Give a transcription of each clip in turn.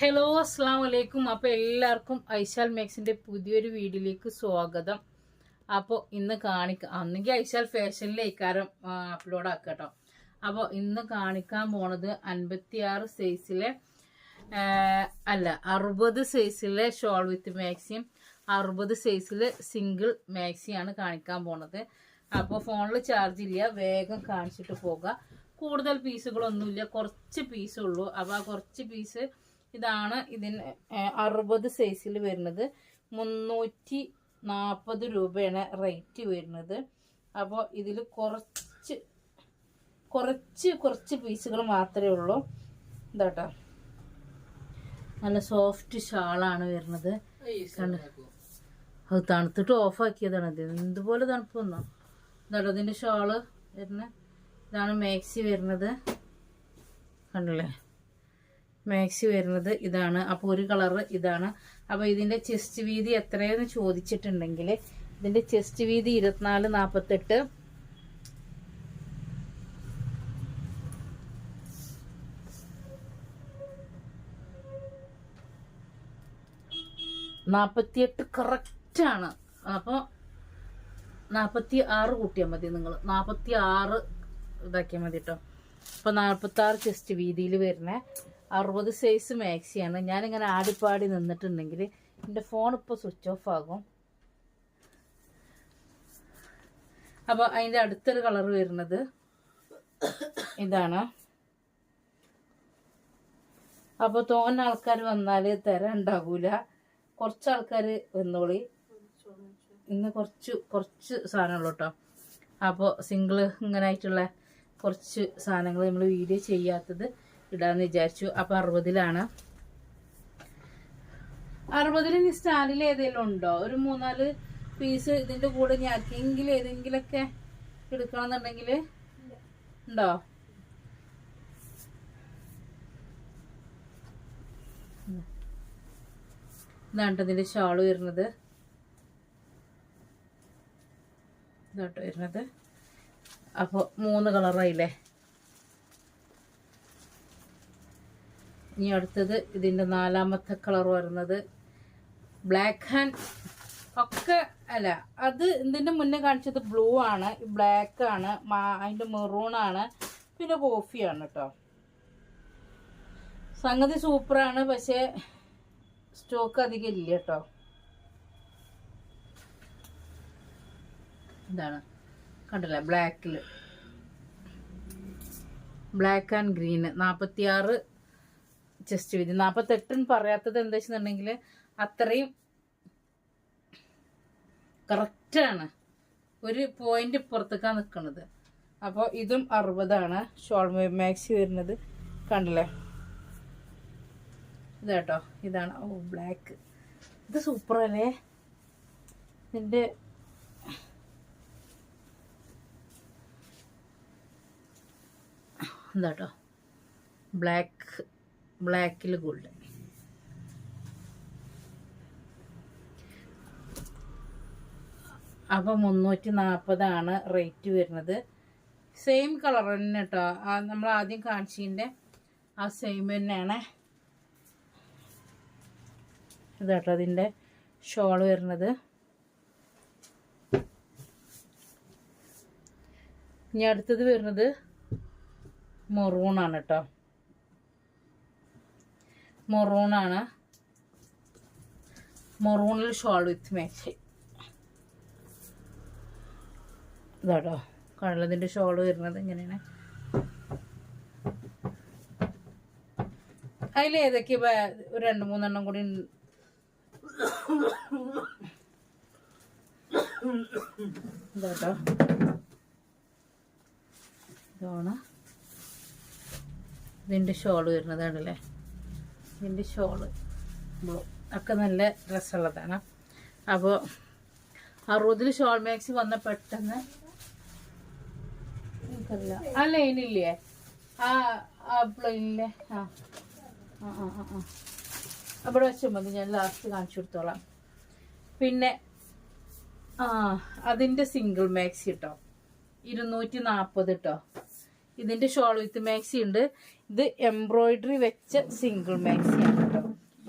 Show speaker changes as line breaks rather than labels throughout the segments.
Hello അസ്സാം വലൈക്കും അപ്പോൾ എല്ലാവർക്കും ഐശാൽ മേക്സിന്റെ പുതിയൊരു വീഡിയോയിലേക്ക് സ്വാഗതം. അപ്പോൾ ഇന്ന് കാണിക്കാം അന്നെങ്കിൽ ഐശാൽ ഫാഷനിലേക്കാരം അപ്ലോഡ് ആക്കട്ടോ. അപ്പോൾ ഇന്ന് കാണിക്കാൻ പോണത് അൻപത്തിയാറ് സൈസിലെ അല്ല അറുപത് സൈസിലെ ഷോൾ വിത്ത് മാക്സിയും അറുപത് സൈസിലെ സിംഗിൾ മാക്സിയാണ് കാണിക്കാൻ പോണത്. അപ്പോൾ ഫോണിൽ ചാർജ് ഇല്ല വേഗം കാണിച്ചിട്ട് പോകുക കൂടുതൽ പീസുകളൊന്നുമില്ല കുറച്ച് പീസുള്ളൂ അപ്പോൾ ആ കുറച്ച് പീസ് ഇതാണ് ഇതിന് അറുപത് സൈസിൽ വരുന്നത്. മുന്നൂറ്റി നാൽപ്പത് രൂപയാണ് റേറ്റ് വരുന്നത്. അപ്പോൾ ഇതിൽ കുറച്ച് കുറച്ച് കുറച്ച് പീസുകൾ മാത്രമേ ഉള്ളൂ. ഇതാട്ടോ. നല്ല സോഫ്റ്റ് ഷാളാണ് വരുന്നത്. അത് തണുത്തിട്ട് ഓഫാക്കിയതാണ്. ഇത് എന്തുപോലെ തണുപ്പൊന്നോ ഇതാട്ടോ ഇതിന്റെ ഷാൾ വരുന്നത്. ഇതാണ് മാക്സി വരുന്നത്. കണ്ടില്ലേ? മാക്സി വരുന്നത് ഇതാണ്. അപ്പോൾ ഒരു കളർ ഇതാണ്. അപ്പോൾ ഇതിന്റെ ചെസ്റ്റ് വീതി എത്രയെന്ന് ചോദിച്ചിട്ടുണ്ടെങ്കിൽ ഇതിന്റെ ചെസ്റ്റ് വീതി ഇരുപത്തിനാല് നാൽപ്പത്തെട്ട് നാൽപ്പത്തിയെട്ട് കറക്റ്റാണ് അപ്പോൾ നാൽപ്പത്തി ആറ് കൂട്ടിയാൽ മതി നിങ്ങൾ നാൽപ്പത്തി ആറ് ഇതാക്കിയാൽ മതി കേട്ടോ അപ്പോൾ നാൽപ്പത്തി ആറ് ചെസ്റ്റ് വീതിയിൽ വരുന്ന. അറുപത് സൈസ് മാക്സിയാണ് ഞാനിങ്ങനെ ആടിപ്പാടി നിന്നിട്ടുണ്ടെങ്കിൽ എന്റെ ഫോൺ ഇപ്പോൾ സ്വിച്ച് ഓഫ് ആകും. അപ്പോൾ അതിന്റെ അടുത്തൊരു കളർ വരുന്നത് ഇതാണ്. അപ്പോൾ തോന്ന ആൾക്കാർ വന്നാൽ തരം ഉണ്ടാകൂല കുറച്ച് ആൾക്കാർ വന്നോളി. ഇന്ന് കുറച്ച് കുറച്ച് സാധനമുള്ളൂ കേട്ടോ അപ്പോൾ സിംഗിൾ ഇങ്ങനെ ആയിട്ടുള്ള കുറച്ച് സാധനങ്ങൾ നമ്മൾ വീഡിയോ ചെയ്യാത്തത് ഇടാന്ന് വിചാരിച്ചു. അപ്പൊ അറുപതിലാണ്. അറുപതിൽ ഇനി സ്റ്റാൻഡിൽ ഏതെങ്കിലും ഉണ്ടോ? ഒരു മൂന്നാൽ പീസ് ഇതിന്റെ കൂടെ ഞാൻ ആർക്കെങ്കിലും ഏതെങ്കിലൊക്കെ എടുക്കണമെന്നുണ്ടെങ്കിൽ ഉണ്ടോ? ഇതാണ് ഇതിന്റെ ഷാൾ വരുന്നത്. ഇതാട്ടോ വരുന്നത്. അപ്പോൾ മൂന്ന് കളറായില്ലേ? ഇനി അടുത്തത് ഇതിന്റെ നാലാമത്തെ കളർ വരുന്നത് ബ്ലാക്ക് ആൻഡ് ഒക്കെ അല്ല അത് ഇതിന്റെ മുന്നേ കാണിച്ചത് ബ്ലൂ ആണ് ബ്ലാക്ക് ആണ് അതിന്റെ മെറൂൺ ആണ് പിന്നെ കോഫിയാണ് കേട്ടോ സംഗതി സൂപ്പറാണ് പക്ഷേ സ്റ്റോക്ക് അധികം ഇല്ല കേട്ടോ ഇതാണ് കണ്ടില്ല ബ്ലാക്കിൽ ബ്ലാക്ക് ആൻഡ് ഗ്രീന് നാൽപ്പത്തിയാറ് ചെസ്റ്റ് ചെയ്ത്. നാൽപ്പത്തെട്ടെന്ന് പറയാത്തത് എന്താ അത്രയും കറക്റ്റാണ് ഒരു പോയിന്റ് പുറത്തേക്കാണ് നിൽക്കുന്നത് അപ്പോൾ ഇതും അറുപതാണ്. ഷോൾ മാക്സി വരുന്നത് കണ്ടില്ലേ? ഇതാട്ടോ ഇതാണ്. ഓ ബ്ലാക്ക് ഇത് സൂപ്പറല്ലേ ഇതിന്റെ എന്താട്ടോ ബ്ലാക്ക് ബ്ലാക്കിൽ ഗോൾഡ് അപ്പോൾ മുന്നൂറ്റി നാൽപ്പതാണ് റേറ്റ് വരുന്നത്. സെയിം കളർ തന്നെ കേട്ടോ നമ്മൾ ആദ്യം കാണിച്ചതിന്റെ ആ സെയിം തന്നെയാണ്. ഇതാട്ടോ അതിന്റെ ഷോൾ വരുന്നത്. ഇനി അടുത്തത് വരുന്നത് മൊറൂണാണ് കേട്ടോ മൊറൂണാണ് മൊറൂണിൽ ഷോൾ വിത്ത് മാച്ച് ഇതാട്ടോ കള്ളതിന്റെ ഷോൾ വരുന്നത് ഇങ്ങനെയാണ്. അതിൽ ഏതൊക്കെ രണ്ട് മൂന്നെണ്ണം കൂടി. ഇതാട്ടോ. ഇതാണ് ഇതിന്റെ ഷോൾ വരുന്നതാണല്ലേ ഇതിന്റെ ഷോൾ. ബ്ലൂ ഒക്കെ നല്ല ഡ്രസ്സുള്ളതാണ് അപ്പോൾ അറുപതിൽ ഷോൾ മാക്സി വന്ന പെട്ടെന്ന് എനിക്കറിയില്ല. ആ ലൈനില്ലേ? ആ ആ പ്ലെയിനിലെ ആ ആ ആ ആ ആ. അവിടെ വെച്ചാൽ മതി ഞാൻ ലാസ്റ്റ് കാണിച്ചു കൊടുത്തോളാം. പിന്നെ ആ അതിന്റെ സിംഗിൾ മാക്സി കേട്ടോ ഇരുന്നൂറ്റി നാൽപ്പത് കേട്ടോ ഇതിന്റെ ഷോൾ വിത്ത് മാക്സി ഉണ്ട്. ഇത് എംബ്രോയിഡറി വെച്ച സിംഗിൾ മാക്സി ആണ് കേട്ടോ.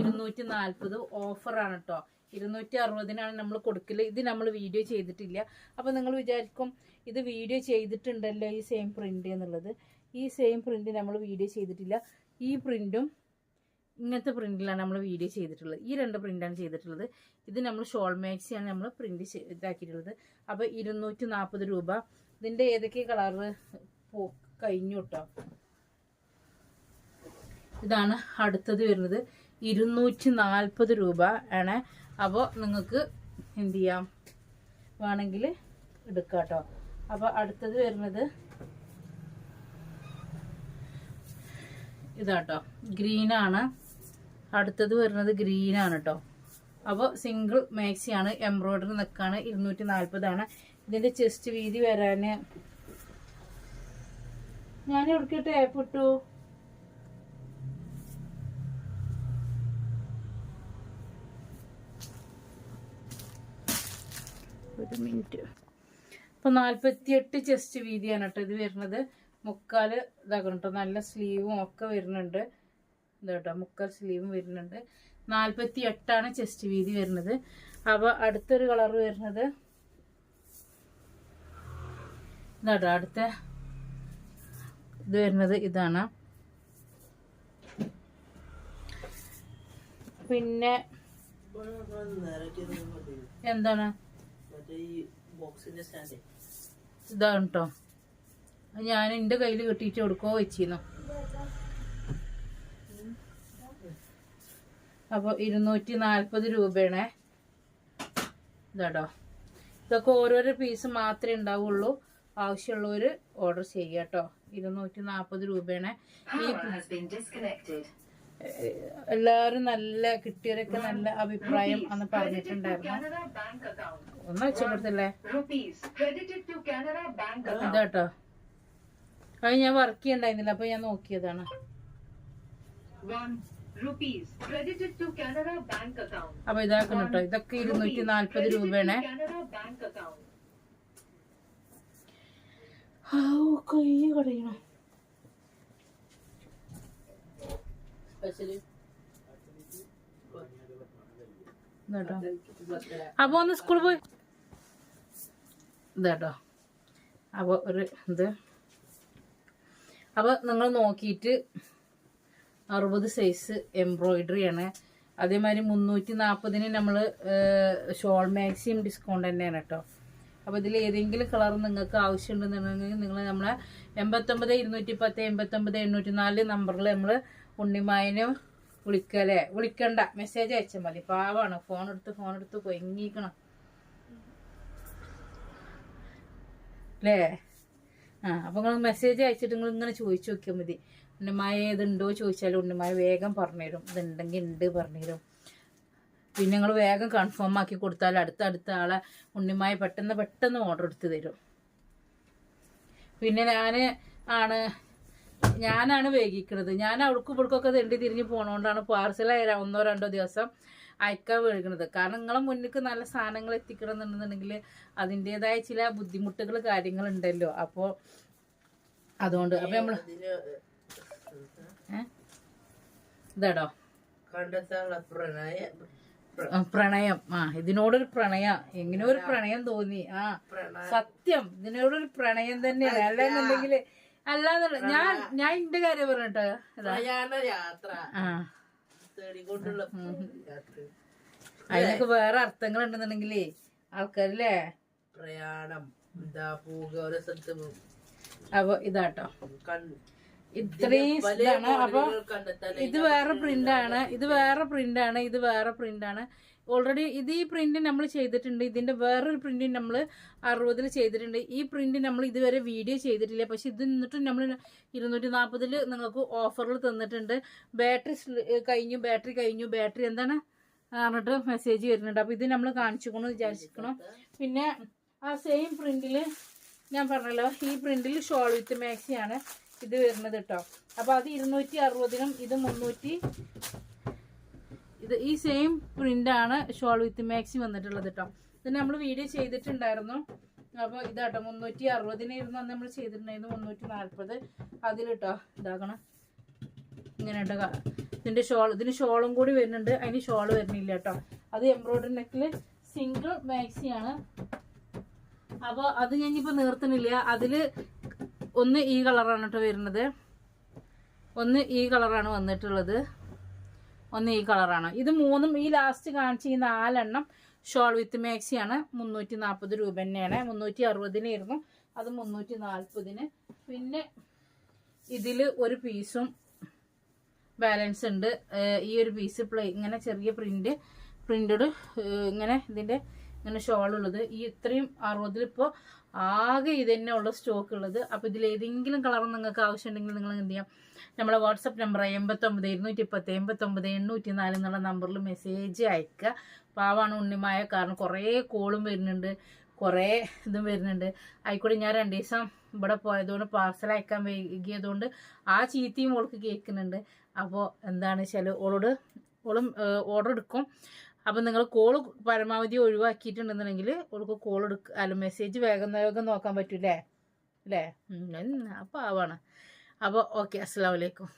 ഇരുന്നൂറ്റി നാൽപ്പത് ഓഫറാണ് കേട്ടോ. ഇരുന്നൂറ്റി അറുപതിനാണ് നമ്മൾ കൊടുക്കൽ. ഇത് നമ്മൾ വീഡിയോ ചെയ്തിട്ടില്ല. അപ്പോൾ നിങ്ങൾ വിചാരിക്കും ഇത് വീഡിയോ ചെയ്തിട്ടുണ്ടല്ലോ ഈ സെയിം പ്രിന്റ് എന്നുള്ളത്. ഈ സെയിം പ്രിന്റ് നമ്മൾ വീഡിയോ ചെയ്തിട്ടില്ല. ഈ പ്രിന്റും ഇങ്ങനത്തെ പ്രിന്റിലാണ് നമ്മൾ വീഡിയോ ചെയ്തിട്ടുള്ളത്. ഈ രണ്ട് പ്രിന്റാണ് ചെയ്തിട്ടുള്ളത്. ഇത് നമ്മൾ ഷോൾ മാക്സിയാണ് നമ്മൾ പ്രിന്റ് ഇതാക്കിയിട്ടുള്ളത്. അപ്പോൾ ഇരുന്നൂറ്റി നാൽപ്പത് രൂപ. ഇതിന്റെ ഏതൊക്കെ കളറ് കഴിഞ്ഞു കേട്ടോ ഇതാണ് അടുത്തത് വരുന്നത്. ഇരുന്നൂറ്റി നാൽപ്പത് രൂപ ആണ്. അപ്പോൾ നിങ്ങൾക്ക് എന്ത് ചെയ്യാം? വേണമെങ്കിൽ എടുക്കാം കേട്ടോ അപ്പോൾ അടുത്തത് വരുന്നത് ഇതാട്ടോ. ഗ്രീനാണ് അടുത്തത് വരുന്നത് ഗ്രീനാണ് കേട്ടോ അപ്പോൾ സിംഗിൾ മാക്സിയാണ് എംബ്രോയ്ഡറി നിൽക്കാണ്. ഇരുന്നൂറ്റി നാൽപ്പതാണ് ഇതിന്റെ ചെസ്റ്റ് വീതി വരാൻ ഞാൻ എടുക്കട്ടെ ടേപ്പ് ഇട്ടു ഒരു മിനിറ്റ്. അപ്പോൾ നാൽപ്പത്തിയെട്ട് ചെസ്റ്റ് വീതിയാണ് കേട്ടോ ഇത് വരുന്നത്. മുക്കാൽ ഇതാക്കണം കേട്ടോ. നല്ല സ്ലീവും ഒക്കെ വരുന്നുണ്ട്. ഇതാട്ടോ മുക്കാൽ സ്ലീവും വരുന്നുണ്ട്. നാൽപ്പത്തി എട്ടാണ് ചെസ്റ്റ് വീതി വരുന്നത്. അപ്പോൾ അടുത്തൊരു കളർ വരുന്നത്. ഇതാട്ടോ അടുത്ത ഇത് വരുന്നത് ഇതാണ്. പിന്നെ എന്താണ്? ഇതാണ് കേട്ടോ ഞാൻ എന്റെ കയ്യിൽ കെട്ടിയിട്ട് കൊടുക്കോ വെച്ചിരുന്നു. അപ്പോൾ ഇരുന്നൂറ്റി നാൽപ്പത് രൂപയാണേ. ഇതാട്ടോ. ഇതൊക്കെ ഓരോരോ പീസ് മാത്രമേ ഉണ്ടാവുള്ളൂ. ആവശ്യമുള്ളവർ ഓർഡർ ചെയ്യട്ടോ കേട്ടോ ഇരുന്നൂറ്റി നാൽപ്പത് രൂപയാണ് ഈ എല്ലാവരും നല്ല കിട്ടിയവരൊക്കെ നല്ല അഭിപ്രായം അന്ന് പറഞ്ഞിട്ടുണ്ടായിരുന്നു. ഒന്ന്
account.
ഇതാട്ടോ. അത് ഞാൻ വർക്ക് ചെയ്യണ്ടായിരുന്നില്ല അപ്പൊ ഞാൻ നോക്കിയതാണ്. അപ്പൊ ഇതാക്കണം കേട്ടോ ഇതൊക്കെ ഇരുന്നൂറ്റി നാല്പത് രൂപയാണ്. കൈ കടയണം ഇതാട്ടോ. അപ്പൊ ഒന്ന് സ്കൂളിൽ പോയി. ഇതാട്ടോ. അപ്പോൾ ഒരു ഇത്. അപ്പോൾ നിങ്ങൾ നോക്കിയിട്ട് അറുപത് സൈസ് എംബ്രോയിഡറി ആണ്. അതേമാതിരി മുന്നൂറ്റി നാൽപ്പതിന് നമ്മൾ ഷോൾ മാക്സിമം ഡിസ്കൗണ്ട് തന്നെയാണ് കേട്ടോ. അപ്പോൾ ഇതിൽ ഏതെങ്കിലും കളർ നിങ്ങൾക്ക് ആവശ്യമുണ്ടെന്നുണ്ടെങ്കിൽ നിങ്ങൾ നമ്മളെ എൺപത്തൊമ്പത് ഇരുന്നൂറ്റി പത്ത് എൺപത്തൊമ്പത് എണ്ണൂറ്റി നാല് നമ്പറിൽ നമ്മൾ ഉണ്ണിമായനും വിളിക്കല്ലേ? വിളിക്കണ്ട. മെസ്സേജ് അയച്ചാൽ മതി. പാവാണ്. ഫോൺ എടുത്ത് ഫോൺ എടുത്ത് കൊങ്ങിക്കണം അല്ലേ ആ അപ്പോൾ നിങ്ങൾ മെസ്സേജ് അയച്ചിട്ട് നിങ്ങൾ ഇങ്ങനെ ചോദിച്ചു നോക്കിയാൽ മതി. ഉണ്ണിമായ ഇതുണ്ടോ ചോദിച്ചാൽ ഉണ്ണിമായ വേഗം പറഞ്ഞുതരും. ഇതുണ്ടെങ്കിൽ ഉണ്ട് പറഞ്ഞുതരും. പിന്നെ നിങ്ങൾ വേഗം കൺഫേം ആക്കി കൊടുത്താൽ അടുത്ത അടുത്ത ആളെ ഉണ്ണിമായ പെട്ടെന്ന് പെട്ടെന്ന് ഓർഡർ എടുത്ത് തരും. പിന്നെ ഞാൻ ആണ് ഞാനാണ് വേഗിക്കുന്നത് ഞാൻ അവൾക്ക് ഇവിടേക്കൊക്കെ തെണ്ടി തിരിഞ്ഞ് പോണോണ്ടാണ് ആയാലും ഒന്നോ രണ്ടോ ദിവസം അയക്കാൻ വേഗണത് കാരണം നിങ്ങളെ മുന്നിലേക്ക് നല്ല സാധനങ്ങൾ എത്തിക്കണം എന്നുണ്ടെന്നുണ്ടെങ്കിൽ അതിന്റെതായ ചില ബുദ്ധിമുട്ടുകൾ കാര്യങ്ങളുണ്ടല്ലോ. അപ്പോൾ അതുകൊണ്ട് അപ്പം നമ്മൾ ഇതാടോ?
കണ്ടെത്താനുള്ള പ്രണയ
പ്രണയം. ആ ഇതിനോടൊരു പ്രണയ. എങ്ങനെ ഒരു പ്രണയം തോന്നി. ആ സത്യം. ഇതിനോടൊരു പ്രണയം തന്നെയാണ്. അല്ലാന്നുണ്ടെങ്കിൽ അല്ലാന്നുള്ള ഞാൻ ഞാൻ എന്റെ കാര്യം പറഞ്ഞിട്ട്
യാത്ര.
ആ. അതിനൊക്കെ വേറെ അർത്ഥങ്ങൾ ഉണ്ടെന്നുണ്ടെങ്കിലേ ആൾക്കാരില്ലേ?
പ്രയാണം. എന്താ പോവുക. ഓരോ സ്ഥലത്ത്. പോ-
അപ്പൊ ഇതാട്ടോ.
കൺ-
ഇത്രയും ഇതാണ്. അപ്പൊ ഇത് വേറെ പ്രിന്റ് ആണ് ഇത് വേറെ പ്രിന്റ് ആണ് ഇത് വേറെ പ്രിന്റ് ആണ് ഓൾറെഡി ഇത് ഈ പ്രിന്റ് നമ്മൾ ചെയ്തിട്ടുണ്ട്. ഇതിന്റെ വേറൊരു പ്രിന്റ് നമ്മൾ അറുപതിൽ ചെയ്തിട്ടുണ്ട്. ഈ പ്രിന്റ് നമ്മൾ ഇതുവരെ വീഡിയോ ചെയ്തിട്ടില്ല. പക്ഷെ ഇത് നിന്നിട്ട് നമ്മൾ ഇരുന്നൂറ്റി നാൽപ്പതിൽ നിങ്ങൾക്ക് ഓഫറിൽ തന്നിട്ടുണ്ട്. ബാറ്ററി കഴിഞ്ഞു. ബാറ്ററി കഴിഞ്ഞു. ബാറ്ററി എന്താണ്? പറഞ്ഞിട്ട് മെസ്സേജ് വരുന്നുണ്ട്. അപ്പോൾ ഇത് നമ്മൾ കാണിച്ചുകൊണ്ട് വിചാരിച്ചിരിക്കണം. പിന്നെ ആ സെയിം പ്രിന്റിൽ ഞാൻ പറഞ്ഞല്ലോ ഈ പ്രിന്റിൽ ഷോൾ വിത്ത് മാക്സി ആണ്. ഇത് വരുന്നത് കേട്ടോ അപ്പോൾ അത് ഇരുന്നൂറ്റി അറുപതിനും ഇത് മുന്നൂറ്റി ഇത് ഈ സെയിം പ്രിന്റ് ആണ് ഷോൾ വിത്ത് മാക്സി വന്നിട്ടുള്ളത് കേട്ടോ ഇത് നമ്മൾ വീഡിയോ ചെയ്തിട്ടുണ്ടായിരുന്നു. അപ്പോൾ ഇതാട്ടോ മുന്നൂറ്റി അറുപതിന് അന്ന് നമ്മൾ ചെയ്തിട്ടുണ്ടായിരുന്നു മുന്നൂറ്റി നാൽപ്പത് അതിലിട്ടോ ഇതാക്കണം. ഇങ്ങനെ കേട്ടോ ഇതിന്റെ ഷോൾ ഇതിന് ഷോളും കൂടി വരുന്നുണ്ട്. അതിന് ഷോൾ വരുന്നില്ല കേട്ടോ അത് എംബ്രോയിഡറി നെക്കിൽ സിംഗിൾ മാക്സി ആണ് അപ്പോൾ അത് ഞാനിപ്പോൾ നിർത്തുന്നില്ല. അതിൽ ഒന്ന് ഈ കളറാണ് കേട്ടോ വരുന്നത്. ഒന്ന് ഈ കളറാണ് വന്നിട്ടുള്ളത്. ഒന്ന് ഈ കളറാണ്. ഇത് മൂന്നും ഈ ലാസ്റ്റ് കാണിച്ച ഈ നാലെണ്ണം ഷോൾ വിത്ത് മാക്സിയാണ്. മുന്നൂറ്റി നാൽപ്പത് രൂപ തന്നെയാണ്. മുന്നൂറ്റി അറുപതിനായിരുന്നു അത് മുന്നൂറ്റി നാൽപ്പതിന് പിന്നെ ഇതിൽ ഒരു പീസും ബാലൻസ് ഉണ്ട്. ഈ ഒരു പീസ് പ്ലേ ഇങ്ങനെ ചെറിയ പ്രിന്റ് പ്രിന്റഡ് ഇങ്ങനെ ഇതിന്റെ ഇങ്ങനെ ഷോൾ ഉള്ളത് ഈ ഇത്രയും അറുപതിൽ ഇപ്പോൾ ആകെ ഇത് തന്നെ ഉള്ള സ്റ്റോക്ക് ഉള്ളത്. അപ്പോൾ ഇതിൽ ഏതെങ്കിലും കളർ നിങ്ങൾക്ക് ആവശ്യമുണ്ടെങ്കിൽ നിങ്ങൾ എന്ത് ചെയ്യാം? നമ്മളെ വാട്സപ്പ് നമ്പർ എൺപത്തൊമ്പത് ഇരുന്നൂറ്റി പത്ത് എൺപത്തൊമ്പത് എണ്ണൂറ്റി നാല് എന്നുള്ള നമ്പറിൽ മെസ്സേജ് അയക്കുക. പാവാണ് ഉണ്ണിമായ. കാരണം കുറേ കോളും വരുന്നുണ്ട്. കുറേ ഇതും വരുന്നുണ്ട്. ആയിക്കോട്ടെ ഞാൻ രണ്ട് ദിവസം ഇവിടെ പോയതുകൊണ്ട് പാർസൽ അയക്കാൻ വൈകിയതുകൊണ്ട് ആ ചീത്തയും ഓൾക്ക് കേൾക്കുന്നുണ്ട്. അപ്പോൾ എന്താണ് വെച്ചാൽ ഓളോട് ഓളും ഓർഡർ എടുക്കും. അപ്പം നിങ്ങൾ കോൾ പരമാവധി ഒഴിവാക്കിയിട്ടുണ്ടെന്നുണ്ടെങ്കിൽ ഓൾക്ക് കോൾ എടുക്ക അല്ല മെസ്സേജ് വേഗം വേഗം നോക്കാൻ പറ്റൂലേ അല്ലേ? അപ്പോൾ ആവാണ്. അപ്പോൾ ഓക്കെ അസ്സാം വലൈക്കും